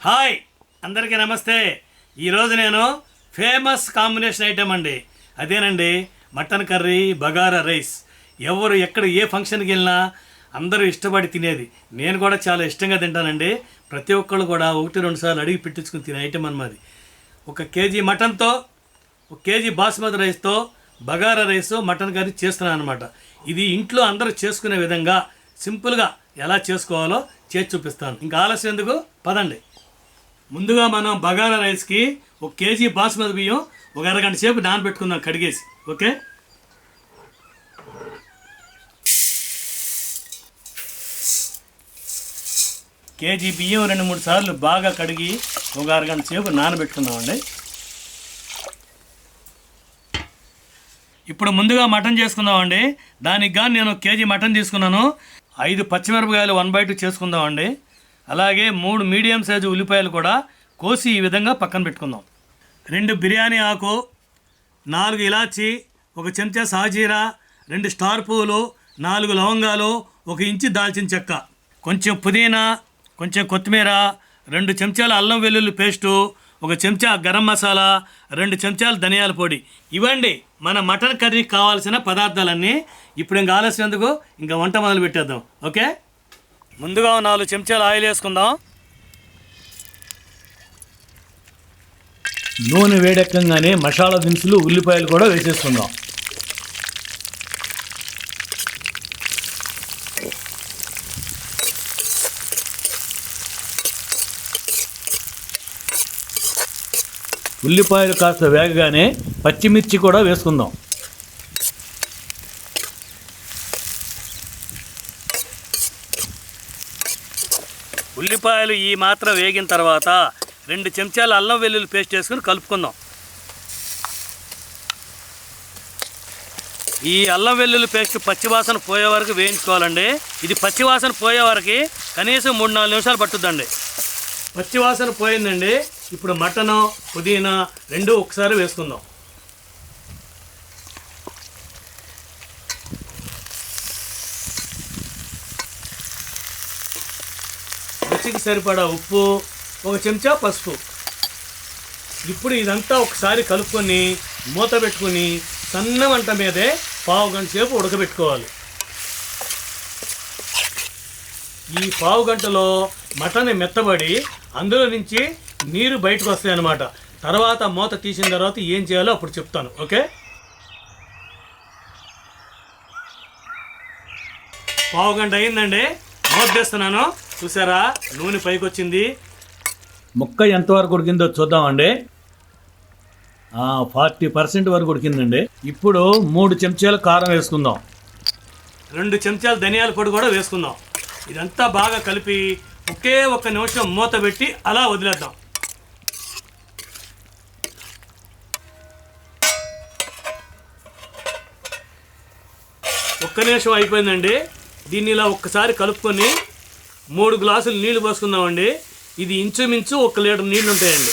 Hi! అందరికీ నమస్తే. ఈరోజు నేను ఫేమస్ కాంబినేషన్ ఐటెం అండి. అదేనండి మటన్ కర్రీ బగారా రైస్. ఎవరు ఎక్కడ ఏ ఫంక్షన్కి వెళ్ళినా అందరూ ఇష్టపడి తినేది. నేను కూడా చాలా ఇష్టంగా తింటానండి. ప్రతి ఒక్కళ్ళు కూడా ఒకటి రెండు సార్లు అడిగి పెట్టించుకుని తినే ఐటెం అన్నమాది ఒక కేజీ మటన్తో ఒక కేజీ బాస్మతి రైస్తో బగారా రైస్ మటన్ కర్రీ చేస్తున్నాను అనమాట ఇది ఇంట్లో అందరూ చేసుకునే విధంగా సింపుల్గా ఎలా చేసుకోవాలో చేసి చూపిస్తాను. ఇంకా ఆలస్యం ఎందుకు? పదండి. ముందుగా మనం బగారా రైస్కి ఒక కేజీ బాస్మతి బియ్యం ఒక అరగంట సేపు నానబెట్టుకుందాం కడిగేసి ఓకే? కేజీ బియ్యం రెండు మూడు సార్లు బాగా కడిగి ఒక అరగంట సేపు నానబెట్టుకుందామండి. ఇప్పుడు ముందుగా మటన్ చేసుకుందామండి. దానికి కానీ నేను ఒక కేజీ మటన్ తీసుకున్నాను. ఐదు పచ్చిమిరపకాయలు వన్ బై టూ చేసుకుందామండి. అలాగే మూడు మీడియం సైజు ఉల్లిపాయలు కూడా కోసి ఈ విధంగా పక్కన పెట్టుకుందాం. రెండు బిర్యానీ ఆకు నాలుగు ఇలాచి ఒక చెంచా సాజీరా రెండు స్టార్ పువ్వులు నాలుగు లవంగాలు ఒక ఇంచు దాల్చిన చెక్క కొంచెం పుదీనా కొంచెం కొత్తిమీర రెండు చెంచాల అల్లం వెల్లుల్లి పేస్టు ఒక చెంచా గరం మసాలా రెండు చెంచాల ధనియాల పొడి. ఇవ్వండి మన మటన్ కర్రీకి కావాల్సిన పదార్థాలన్నీ ఇప్పుడు ఇంకా ఆలస్యం ఎందుకు? ఇంకా వంట మొదలు పెట్టేద్దాం ఓకే? ముందుగా నాలుగు చెంచాలు ఆయిల్ వేసుకుందాం. నూనె వేడెక్కగానే మసాలా దినుసులు ఉల్లిపాయలు కూడా వేసేసుకుందాం. ఉల్లిపాయలు కాస్త వేగగానే పచ్చిమిర్చి కూడా వేసుకుందాం. ఉల్లిపాయలు ఈ మాత్రం వేగిన తర్వాత రెండు చెంచాలు అల్లం వెల్లుల్లి పేస్ట్ వేసుకుని కలుపుకుందాం. ఈ అల్లం వెల్లుల్లి పేస్ట్ పచ్చివాసన పోయే వరకు వేయించుకోవాలండి. ఇది పచ్చివాసన పోయే వరకు కనీసం మూడు నాలుగు నిమిషాలు పట్టుద్దండి. పచ్చివాసన పోయిందండి. ఇప్పుడు మటను పుదీనా రెండు ఒకసారి వేసుకుందాం. సరిపడా ఉప్పు ఒక చెంచా పసుపు. ఇప్పుడు ఇదంతా ఒకసారి కలుపుకొని మూత పెట్టుకొని సన్న మంట మీదే పావు గంట సేపు ఉడకబెట్టుకోవాలి. ఈ పావు గంటలో మటన్ మెత్తబడి అందులో నుంచి నీరు బయటకు వస్తాయి అన్నమాట. తర్వాత మూత తీసిన తర్వాత ఏం చేయాలో అప్పుడు చెప్తాను ఓకే? పావు గంట అయిందండి. మూత తెస్తున్నాను. చూసారా? నూనె పైకి వచ్చింది ముక్క ఎంతవరకు ఉడికిందో చూద్దామండి. ఫార్టీ పర్సెంట్ వరకు ఉడికిందండి. ఇప్పుడు మూడు చెంచాలు కారం వేసుకుందాం. రెండు చెంచాలు ధనియాల పొడి కూడా వేసుకుందాం. ఇదంతా బాగా కలిపి ఒకే ఒక్క నిమిషం మూత పెట్టి అలా వదిలేద్దాం. ఒక్క నిమిషం అయిపోయిందండి. దీన్ని ఇలా ఒక్కసారి కలుపుకొని మూడు గ్లాసులు నీళ్ళు పోసుకుందామండి. ఇది ఇంచుమించు ఒక లీటర్ నీళ్ళు ఉంటాయండి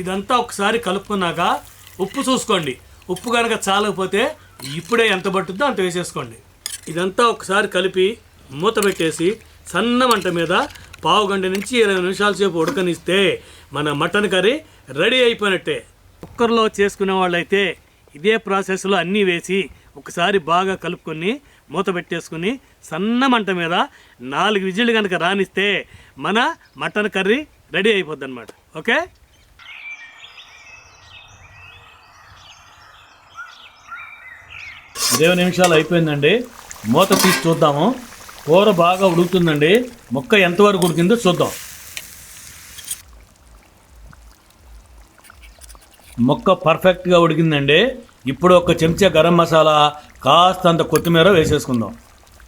ఇదంతా ఒకసారి కలుపుకున్నాక ఉప్పు చూసుకోండి. ఉప్పు కనుక చాలకపోతే ఇప్పుడే ఎంత పట్టుద్దో అంత వేసేసుకోండి. ఇదంతా ఒకసారి కలిపి మూత పెట్టేసి సన్న మంట మీద పావు గంట నుంచి ఇరవై నిమిషాల సేపు ఉడకనిస్తే మన మటన్ కర్రీ రెడీ అయిపోయినట్టే. కుక్కర్లో చేసుకునే వాళ్ళైతే ఇదే ప్రాసెస్లో అన్నీ వేసి ఒకసారి బాగా కలుపుకొని మూత పెట్టేసుకుని సన్న మంట మీద నాలుగు విజిల్లు కనుక రానిస్తే మన మటన్ కర్రీ రెడీ అయిపోద్ది అనమాట ఓకే? ఇరవై నిమిషాలు అయిపోయిందండి. మూత తీసి చూద్దాము. కూర బాగా ఉడుకుతుందండి. మొక్క ఎంతవరకు ఉడికిందో చూద్దాం. మొక్క పర్ఫెక్ట్గా ఉడికిందండి. ఇప్పుడు ఒక చెంచా గరం మసాలా కాస్తంత కొత్తిమీర వేసేసుకుందాం.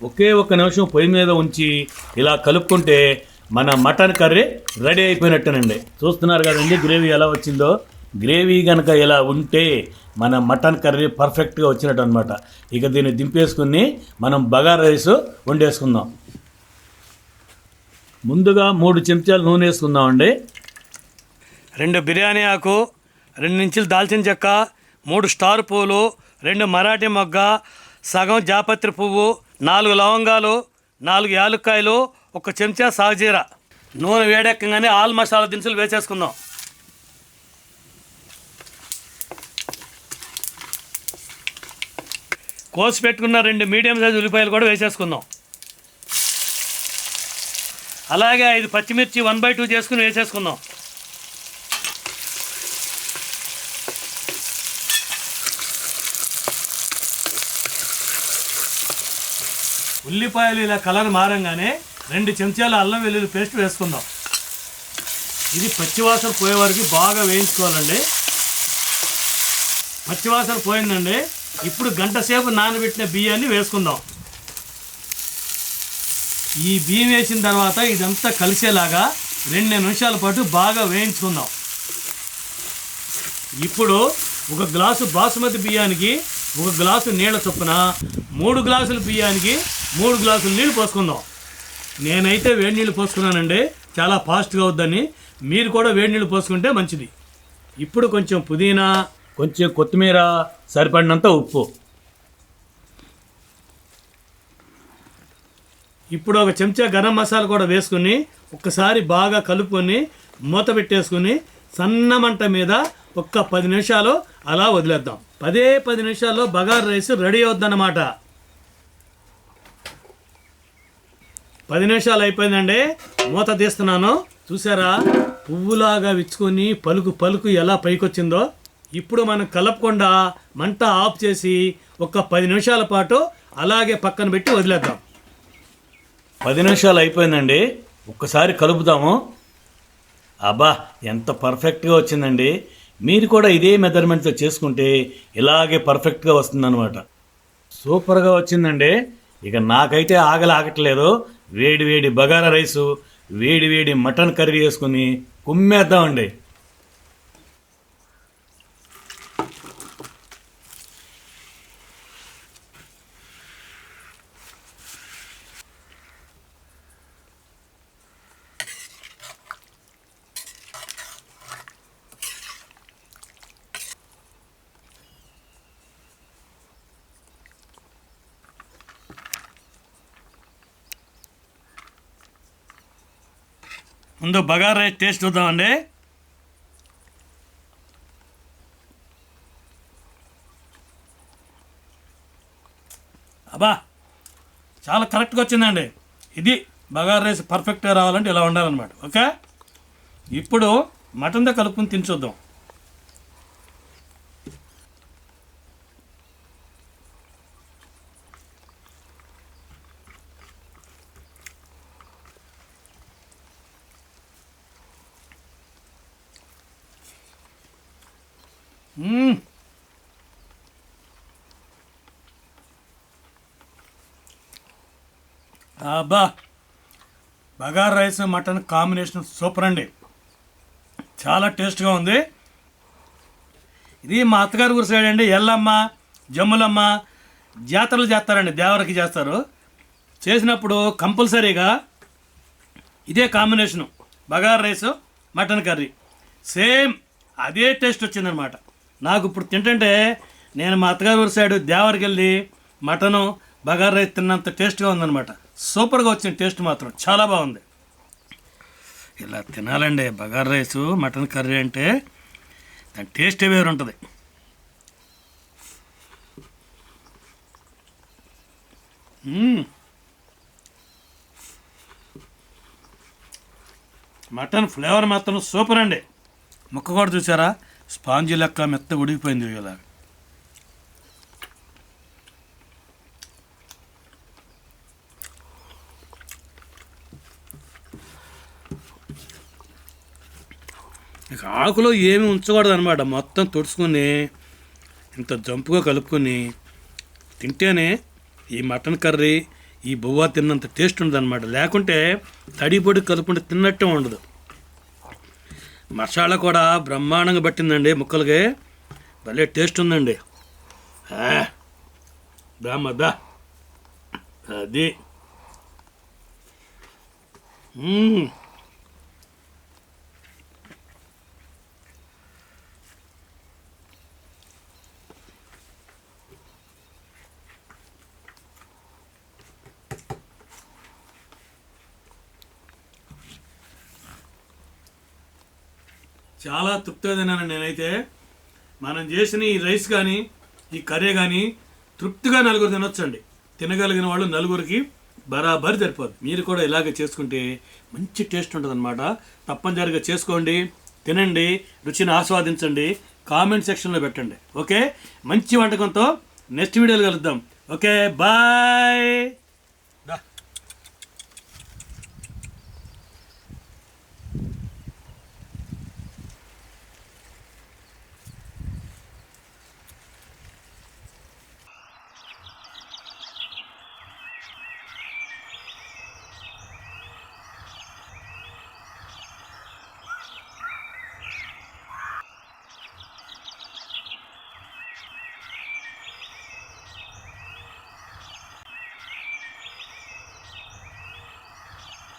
ఒకే ఒక్క నిమిషం పొయ్యి మీద ఉంచి ఇలా కలుపుకుంటే మన మటన్ కర్రీ రెడీ అయిపోయినట్టేనండి. చూస్తున్నారు కదండి గ్రేవీ ఎలా వచ్చిందో. గ్రేవీ కనుక ఇలా ఉంటే మన మటన్ కర్రీ పర్ఫెక్ట్గా వచ్చినట్టు అనమాట ఇక దీన్ని దింపేసుకుని మనం బగార్ రైస్ వండేసుకుందాం. ముందుగా మూడు చెంచాలు నూనె వేసుకుందామండి. రెండు బిర్యానీ ఆకు రెండు ఇంచులు దాల్చిన చెక్క మూడు స్టార్ పూలు రెండు మరాఠీ మొగ్గ సగం జాపత్రి పువ్వు నాలుగు లవంగాలు నాలుగు యాలుక్కాయలు ఒక చెంచా సాజీర. నూనె వేడెక్కగానే ఆల్ మసాలా దినుసులు వేసేసుకుందాం. కోసి పెట్టుకున్న రెండు మీడియం సైజు ఉల్లిపాయలు కూడా వేసేసుకుందాం. అలాగే ఐదు పచ్చిమిర్చి వన్ బై టూ చేసుకుని వేసేసుకుందాం. ఉల్లిపాయలు ఇలా కలర్ మారంగానే రెండు చెంచాల అల్లం వెల్లుల్లి పేస్ట్ వేసుకుందాం. ఇది పచ్చివాసన పోయే వరకు బాగా వేయించుకోవాలండి. పచ్చివాసన పోయిందండి. ఇప్పుడు గంట సేపు నానబెట్టిన బియ్యాన్ని వేసుకుందాం. ఈ బియ్యం వేసిన తర్వాత ఇదంతా కలిసేలాగా రెండు నిమిషాల పాటు బాగా వేయించుకుందాం. ఇప్పుడు ఒక గ్లాసు బాసుమతి బియ్యానికి ఒక గ్లాసు నీళ్ళ చొప్పున మూడు గ్లాసుల బియ్యానికి మూడు గ్లాసులు నీళ్ళు పోసుకుందాం. నేనైతే వేడి నీళ్ళు పోసుకున్నానండి. చాలా ఫాస్ట్గా అవుద్దని. మీరు కూడా వేడి నీళ్ళు పోసుకుంటే మంచిది. ఇప్పుడు కొంచెం పుదీనా కొంచెం కొత్తిమీర సరిపడినంత ఉప్పు. ఇప్పుడు ఒక చెంచా గరం మసాలా కూడా వేసుకుని ఒక్కసారి బాగా కలుపుకొని మూత పెట్టేసుకుని సన్న మంట మీద ఒక్క పది నిమిషాలు అలా వదిలేద్దాం. పదే పది నిమిషాల్లో బగారు రైస్ రెడీ అవుద్దన్నమాట. పది నిమిషాలు అయిపోయిందండి. మూత తీస్తున్నాను. చూసారా? పువ్వులాగా విచ్చుకొని పలుకు పలుకు ఎలా పైకొచ్చిందో. ఇప్పుడు మనం కలపకుండా మంట ఆఫ్ చేసి ఒక పది నిమిషాల పాటు అలాగే పక్కన పెట్టి వదిలేద్దాం. పది నిమిషాలు అయిపోయిందండి. ఒక్కసారి కలుపుదాము. అబ్బా ఎంత పర్ఫెక్ట్గా వచ్చిందండి. మీరు కూడా ఇదే మెజర్మెంట్తో చేసుకుంటే ఇలాగే పర్ఫెక్ట్గా వస్తుందన్నమాట. సూపర్గా వచ్చిందండి. ఇక నాకైతే ఆగలి ఆగట్లేదు వేడి వేడి బగారా రైసు వేడి వేడి మటన్ కర్రీ వేసుకుని కుమ్మేద్దామండి. ముందు బగారా రైస్ టేస్ట్ చూద్దామండి. అబ్బా చాలా కరెక్ట్గా వచ్చిందండి. ఇది బగారా రైస్ పర్ఫెక్ట్గా రావాలంటే ఇలా ఉండాలన్నమాట ఓకే? ఇప్పుడు మటన్తో కలుపుకొని తిని చూద్దాం. అబ్బా bagara rice mutton combination super అండి. చాలా టేస్ట్గా ఉంది. ఇది మా అత్తగారి గురి సైడ్ అండి ఎల్లమ్మ జమ్ములమ్మ జాతరలు చేస్తారండి దేవరకి చేస్తారు. చేసినప్పుడు కంపల్సరీగా ఇదే combination bagara rice mutton curry. Same అదే టేస్ట్ వచ్చిందనమాట. నాకు ఇప్పుడు తింటుంటే నేను మా అత్తగారు ఊరి దేవరికి వెళ్ళి మటను బగార్ రైస్ తిన్నంత టేస్ట్గా ఉందనమాట సూపర్గా వచ్చిన టేస్ట్ మాత్రం చాలా బాగుంది. ఇలా తినాలండి బగార్ రైసు మటన్ కర్రీ అంటే దాని టేస్టే వేరు ఉంటుంది మటన్ ఫ్లేవర్ మాత్రం సూపర్ అండి. ముక్క కూడా చూసారా? స్పాంజీ లెక్క మెత్త ఉడికిపోయింది ఇలా ఇక ఆకులో ఏమి ఉంచకూడదు అనమాట మొత్తం తుడుచుకుని ఇంత జంపుగా కలుపుకొని తింటేనే ఈ మటన్ కర్రీ ఈ బువ్వా తిన్నంత టేస్ట్ ఉండదు అనమాట లేకుంటే తడి పొడి కలుపుకుంటే తిన్నట్టే ఉండదు. మసాలా కూడా బ్రహ్మాండంగా పట్టిందండి ముక్కలకి. భలే టేస్ట్ ఉందండి. ఆ, దా. మదా అది చాలా తృప్తిగా తిన్నాను నేనైతే. మనం చేసిన ఈ రైస్ కానీ ఈ కర్రీ కానీ తృప్తిగా నలుగురు తినొచ్చండి. తినగలిగిన వాళ్ళు నలుగురికి బరాబర్ సరిపోదు. మీరు కూడా ఇలాగే చేసుకుంటే మంచి టేస్ట్ ఉంటుంది అనమాట తప్పనిసరిగా చేసుకోండి తినండి రుచిని ఆస్వాదించండి కామెంట్ సెక్షన్లో పెట్టండి. ఓకే? మంచి వంటకంతో నెక్స్ట్ వీడియోలో కలుద్దాం. ఓకే? బాయ్!